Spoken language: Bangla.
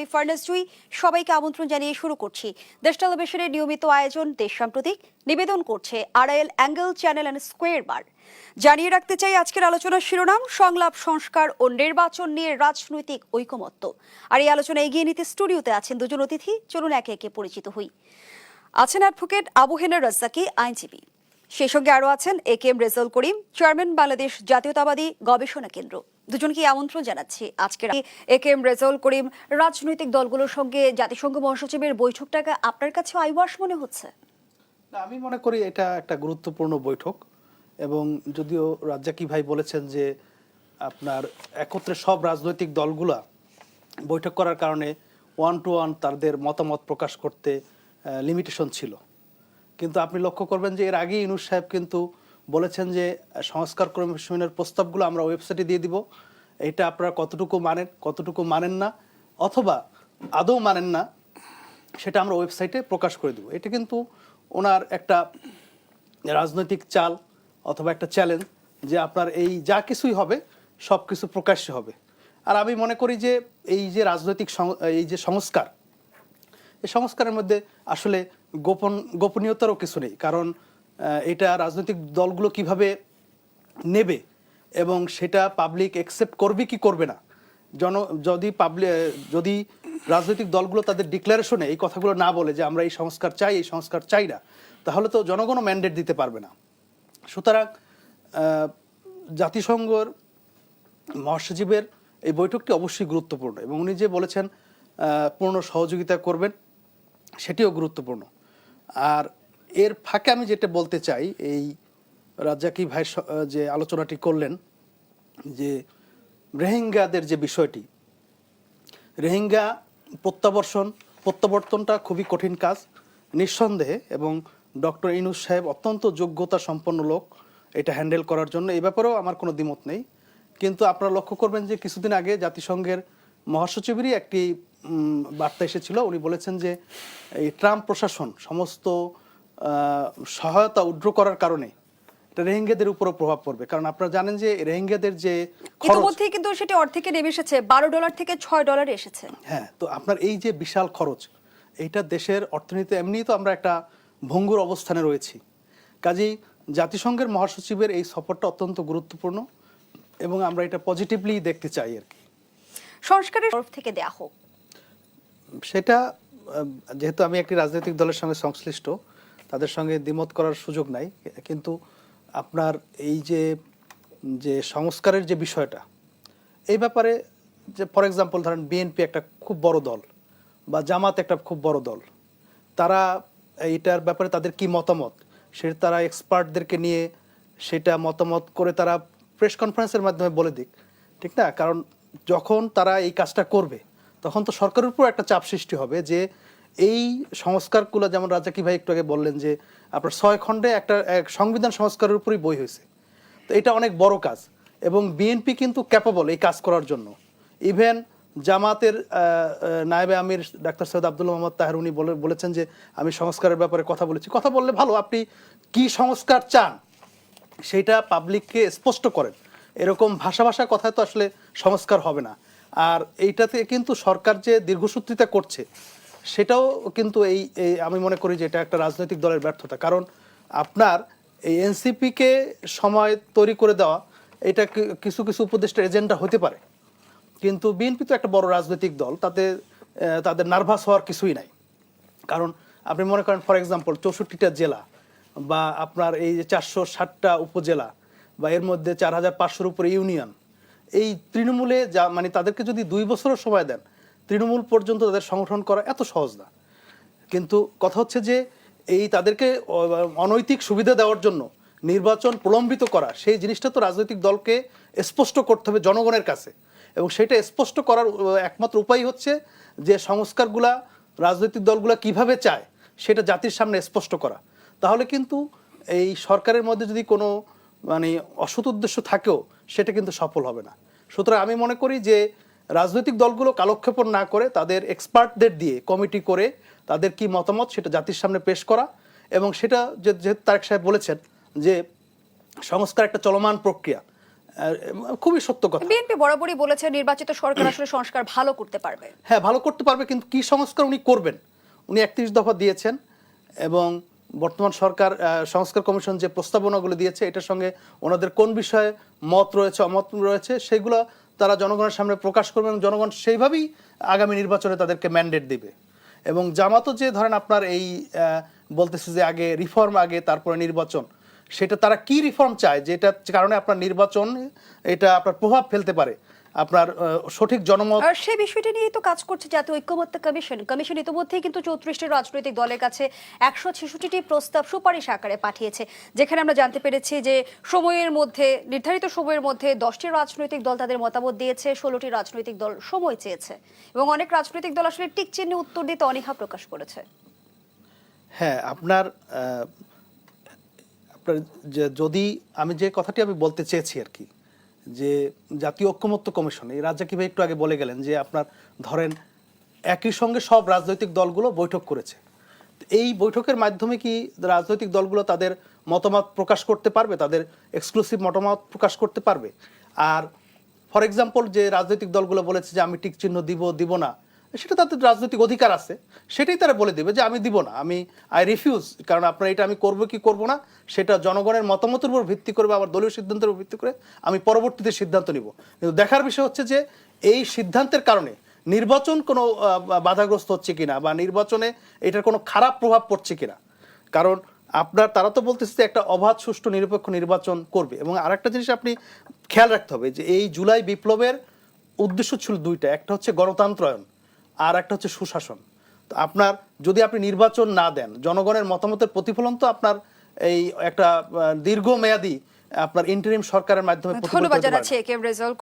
আমি জুই, সবাইকে আমন্ত্রণ জানিয়ে শুরু করছি। দেশ টেলিভিশনের নিয়মিত আয়োজন, দেশ সাম্প্রতিক নিবেদন করছে RIL angle channel and square bar. জানিয়ে রাখতে চাই আজকের আলোচনার শিরোনাম, সংলাপ, সংস্কার ও নির্বাচন নিয়ে রাজনৈতিক ঐকমত্য। আর এই আলোচনা এগিয়ে নিতে স্টুডিওতে আছেন দুজন অতিথি, চলুন একে একে পরিচিত হই। আছেন অ্যাডভোকেট আবু হেনার রাজ্জাকি, আইনজীবী। সেই সঙ্গে আরও আছেন A K M Rezaul Karim, chairman Bangladesh জাতীয়তাবাদী গবেষণা কেন্দ্র। দুজনকে আমন্ত্রণ জানাচ্ছি আজকের এ কে এম রেজাউল করিম, রাজনৈতিক দলগুলোর সঙ্গে জাতিসংঘ মহাসচিবের বৈঠকটাকে আপনার কাছে আইওয়াস মনে হচ্ছে? আমি মনে করি এটা একটা গুরুত্বপূর্ণ বৈঠক এবং যদিও রাজ্জাকি ভাই বলেছেন যে আপনার একত্রে সব রাজনৈতিক দলগুলা বৈঠক করার কারণে ওয়ান টু ওয়ান তাদের মতামত প্রকাশ করতে লিমিটেশন ছিল। কিন্তু আপনি লক্ষ্য করবেন যে এর আগে ইনুস সাহেব কিন্তু বলেছেন যে সংস্কার কমিশনের প্রস্তাবগুলো আমরা ওয়েবসাইটে দিয়ে দিব। এটা আপনারা কতটুকু মানেন কতটুকু মানেন না, অথবা আদৌ মানেন না, সেটা আমরা ওয়েবসাইটে প্রকাশ করে দেবো। এটা কিন্তু ওনার একটা রাজনৈতিক চাল অথবা একটা চ্যালেঞ্জ যে আপনার এই যা কিছুই হবে সব কিছু প্রকাশ্য হবে। আর আমি মনে করি যে এই যে রাজনৈতিক এই যে সংস্কার এই সংস্কারের মধ্যে আসলে গোপন, গোপনীয়তারও কিছু নেই। কারণ এটা রাজনৈতিক দলগুলো কীভাবে নেবে এবং সেটা পাবলিক অ্যাকসেপ্ট করবে কি করবে না? জন, যদি পাবলিক যদি রাজনৈতিক দলগুলো তাদের ডিক্লারেশনে এই কথাগুলো না বলে যে আমরা এই সংস্কার চাই, এই সংস্কার চাই না, তাহলে তো জনগণও ম্যান্ডেট দিতে পারবে না। সুতরাং জাতিসংঘর মহাসচিবের এই বৈঠকটি অবশ্যই গুরুত্বপূর্ণ এবং উনি যে বলেছেন পূর্ণ সহযোগিতা করবেন সেটিও গুরুত্বপূর্ণ। আর এর ফাঁকে আমি যেটা বলতে চাই, এই রাজ্জাকি ভাই যে আলোচনাটি করলেন, যে রোহিঙ্গাদের যে বিষয়টি, রোহিঙ্গা প্রত্যাবর্ষণ, প্রত্যাবর্তনটা খুবই কঠিন কাজ, নিঃসন্দেহে, এবং ডক্টর ইনুস সাহেব অত্যন্ত যোগ্যতা সম্পন্ন লোক, এটা হ্যান্ডেল করার জন্য। এই ব্যাপারেও আমার কোনো দ্বিমত নেই। কিন্তু আপনারা লক্ষ্য করবেন যে কিছুদিন আগে জাতিসংঘের মহাসচিবেরই একটি বার্তা এসেছিল। উনি বলেছেন যে এই ট্রাম্প প্রশাসন সমস্ত সহায়তা উড্র করার কারণে রোহিঙ্গাদের উপরও প্রভাব পড়বে। কারণ আপনারা জানেন যে রোহিঙ্গাদের যে খরচ ইতিমধ্যেই কিন্তু সেটি অর্ধেকে নেমে এসেছে। বারো ডলার থেকে ছয় ডলারে এসেছে। হ্যাঁ তো আপনার এই যে বিশাল খরচ এইটা দেশের অর্থনীতি এমনিই তো আমরা একটা ভঙ্গুর অবস্থানে রয়েছি। কাজেই জাতিসংঘের মহাসচিবের এই সফরটা অত্যন্ত গুরুত্বপূর্ণ এবং আমরা এটা পজিটিভলি দেখতে চাই আর কি। সংস্কারের তরফ থেকে দেয়া হোক। সেটা যেহেতু আমি একটি রাজনৈতিক দলের সঙ্গে সংশ্লিষ্ট, তাদের সঙ্গে দ্বিমত করার সুযোগ নাই। কিন্তু আপনার এই যে যে সংস্কারের যে বিষয়টা, এই ব্যাপারে যে ফর এক্সাম্পল ধরেন বিএনপি একটা খুব বড় দল বা জামাত একটা খুব বড় দল, তারা এইটার ব্যাপারে তাদের কি মতামত? সেটা তারা এক্সপার্টদেরকে নিয়ে সেটা মতামত করে তারা প্রেস কনফারেন্সের মাধ্যমে বলে দিক, ঠিক না? কারণ যখন তারা এই কাজটা করবে তখন তো সরকারের উপর একটা চাপ সৃষ্টি হবে যে এই সংস্কারগুলো, যেমন রাজাকি ভাই একটু আগে বললেন যে আপনার ছয় খণ্ডে একটা, এক সংবিধান সংস্কারের উপরই বই হয়েছে। তো এটা অনেক বড় কাজ এবং বিএনপি কিন্তু ক্যাপাবল এই কাজ করার জন্য। ইভেন জামাতের নায়েবে আমির ডাক্তার সৈয়দ আব্দুল মোহাম্মদ তাহের উনি বলে, বলেছেন যে আমি সংস্কারের ব্যাপারে কথা বলেছি। কথা বললে ভালো, আপনি কি সংস্কার চান সেটা পাবলিককে স্পষ্ট করেন। এরকম ভাষা ভাষা কথায় তো আসলে সংস্কার হবে না। আর এইটাতে কিন্তু সরকার যে দীর্ঘসূত্রিতা করছে, সেটাও কিন্তু এই আমি মনে করি যে এটা একটা রাজনৈতিক দলের ব্যর্থতা। কারণ আপনার এই এনসিপিকে সময় তৈরি করে দেওয়া, এটা কিছু কিছু উপদেষ্টার এজেন্ডা হতে পারে। কিন্তু বিএনপি তো একটা বড় রাজনৈতিক দল, তাতে তাদের নার্ভাস হওয়ার কিছুই নাই। কারণ আপনি মনে করেন, ফর এক্সাম্পল, চৌষট্টিটা জেলা বা আপনার এই যে চারশো ষাটটা উপজেলা বা এর মধ্যে চার হাজার পাঁচশোর উপরে ইউনিয়ন এই তৃণমূলে যা মানে তাদেরকে যদি দুই বছরও সময় দেন, তৃণমূল পর্যন্ত তাদের সংগঠন করা এত সহজ না। কিন্তু কথা হচ্ছে যে, এই তাদেরকে অনৈতিক সুবিধা দেওয়ার জন্য নির্বাচন প্রলম্বিত করা, সেই জিনিসটা তো রাজনৈতিক দলকে স্পষ্ট করতে হবে জনগণের কাছে। এবং সেটা স্পষ্ট করার একমাত্র উপায় হচ্ছে যে সংস্কারগুলা, রাজনৈতিক দলগুলা কীভাবে চায়, সেটা জাতির সামনে স্পষ্ট করা। তাহলে কিন্তু এই সরকারের মধ্যে যদি কোনো মানে অসৎ উদ্দেশ্য থাকেও, সেটা কিন্তু সফল হবে না। সুতরাং আমি মনে করি যে রাজনৈতিক দলগুলো কালক্ষেপণ না করে তাদের এক্সপার্টদের দিয়ে কমিটি করে তাদের কি মতামত সেটা জাতির সামনে পেশ করা এবং সেটা যে যেহেতু তারেক সাহেব বলেছেন যে সংস্কার একটা চলমান প্রক্রিয়া খুবই সত্য কথা। বিএনপি বরাবরই বলেছে নির্বাচিত সরকার আসলে সংস্কার ভালো করতে পারবে। হ্যাঁ ভালো করতে পারবে কিন্তু কি সংস্কার উনি করবেন? উনি একত্রিশ দফা দিয়েছেন এবং বর্তমান সরকার সংস্কার কমিশন যে প্রস্তাবনাগুলো দিয়েছে, এটার সঙ্গে ওনাদের কোন বিষয়ে মত রয়েছে, অমত রয়েছে, সেগুলো তারা জনগণের সামনে প্রকাশ করবে এবং জনগণ সেইভাবেই আগামী নির্বাচনে তাদেরকে ম্যান্ডেট দিবে। এবং জামাতও যে ধরেন আপনার এই বলতেছে যে আগে রিফর্ম আগে তারপরে নির্বাচন, সেটা তারা কি রিফর্ম চায় যেটা কারণে আপনার নির্বাচন, এটা আপনার প্রভাব ফেলতে পারে। আপনার সঠিক জনমত আর সেই বিষয়টি নিয়েই তো কাজ করছে জাতীয় ঐক্যমত্য কমিশন। কমিশন ইতিমধ্যেই কিন্তু চৌত্রিশটি রাজনৈতিক দলের কাছে একশো ছেষট্টিটি প্রস্তাব সুপারিশ আকারে পাঠিয়েছে যেখানে আমরা জানতে পেরেছি যে সময়ের মধ্যে নির্ধারিত সময়ের মধ্যে দশটি রাজনৈতিক দল তাদের মতামত দিয়েছে ষোলোটি রাজনৈতিক দল সময় চেয়েছে এবং অনেক রাজনৈতিক দল আসলে টিক চিহ্নে উত্তর দিতে অনীহা প্রকাশ করেছে। হ্যাঁ আপনার আপনার যদি আমি যে কথাটি আমি বলতে চেয়েছি আর কি যে জাতীয় ঐক্যমত্য কমিশন, এই রাজ্জাকি ভাই একটু আগে বলে গেলেন যে আপনার ধরেন একই সঙ্গে সব রাজনৈতিক দলগুলো বৈঠক করেছে। এই বৈঠকের মাধ্যমে কি রাজনৈতিক দলগুলো তাদের মতামত প্রকাশ করতে পারবে? তাদের এক্সক্লুসিভ মতামত প্রকাশ করতে পারবে? আর ফর এক্সাম্পল যে রাজনৈতিক দলগুলো বলেছে যে আমি টিক চিহ্ন দিব দিব না সেটা তাদের রাজনৈতিক অধিকার আছে, সেটাই তারা বলে দেবে যে আমি দিব না, আমি আই রিফিউজ কারণ আপনার এটা আমি করব কি করব না, সেটা জনগণের মতামতের উপর ভিত্তি করে বা আমার দলীয় সিদ্ধান্তের উপর ভিত্তি করে আমি পরবর্তীতে সিদ্ধান্ত নিব। কিন্তু দেখার বিষয় হচ্ছে যে এই সিদ্ধান্তের কারণে নির্বাচন কোনো বাধাগ্রস্ত হচ্ছে কিনা বা নির্বাচনে এটার কোনো খারাপ প্রভাব পড়ছে কিনা। কারণ আপনার, তারা তো বলতেছে যে একটা অবাধ, সুষ্ঠু, নিরপেক্ষ নির্বাচন করবে এবং আরেকটা জিনিস আপনি খেয়াল রাখতে হবে যে এই জুলাই বিপ্লবের উদ্দেশ্য ছিল দুইটা, একটা হচ্ছে গণতন্ত্রায়ন আর একটা হচ্ছে সুশাসন তো আপনার যদি আপনি নির্বাচন না দেন জনগণের মতামতের প্রতিফলন তো আপনার এই একটা দীর্ঘমেয়াদী আপনার ইন্টারিম সরকারের মাধ্যমে ধন্যবাদ। জানাচ্ছি এ কে